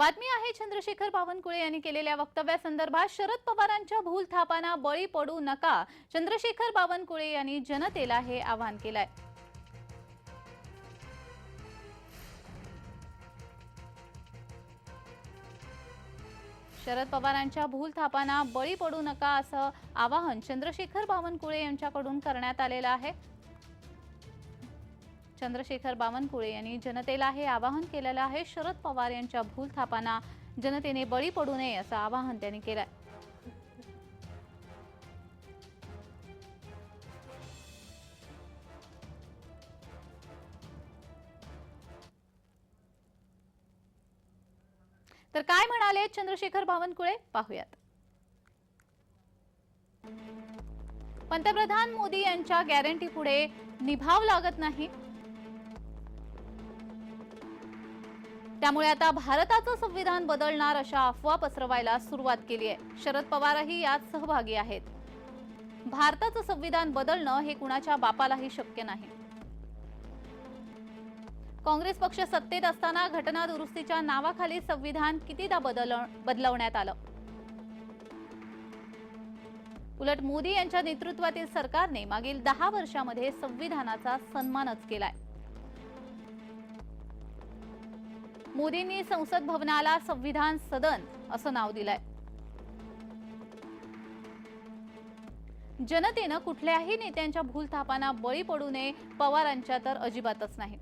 बातमी आहे चंद्रशेखर बावनकुळे यांनी केलेल्या वक्तव्यासंदर्भात शरद पवारांच्या भूलथापांना बळी पडू नका चंद्रशेखर बावनकुळे यांनी जनतेला हे आवाहन केलंय. शरद पवारांच्या भूलथापांना बळी पडू नका असं आवाहन चंद्रशेखर बावनकुळे यांच्याकडून करण्यात आलेलं आहे. चंद्रशेखर बावनकुळे यांनी जनतेला हे आवाहन केलेलं आहे शरद पवार यांच्या भूलथापांना जनतेने बळी पडू नये असं आवाहन त्यांनी केलंय. तर काय म्हणाले चंद्रशेखर बावनकुळे? पाहूयात. पंतप्रधान मोदी यांच्या गॅरंटी पुढे निभाव लागत नाही. त्यामुळे आता भारताचं संविधान बदलणार अशा अफवा पसरवायला सुरुवात केली आहे. शरद पवारही यात सहभागी आहेत. भारताचं संविधान बदलणं हे कुणाच्या बापालाही शक्य नाही. काँग्रेस पक्ष सत्तेत असताना घटना दुरुस्तीच्या नावाखाली संविधान कितीदा बदल बदलवण्यात आलं? उलट मोदी यांच्या नेतृत्वातील सरकारने मागील दहा वर्षामध्ये संविधानाचा सन्मानच केलाय. मोदींनी संसद भवनाला संविधान सदन असं नाव दिलंय. जनतेनं कुठल्याही नेत्यांच्या भूलथापांना बळी पडू नये पवारांच्या तर अजिबातच नाही.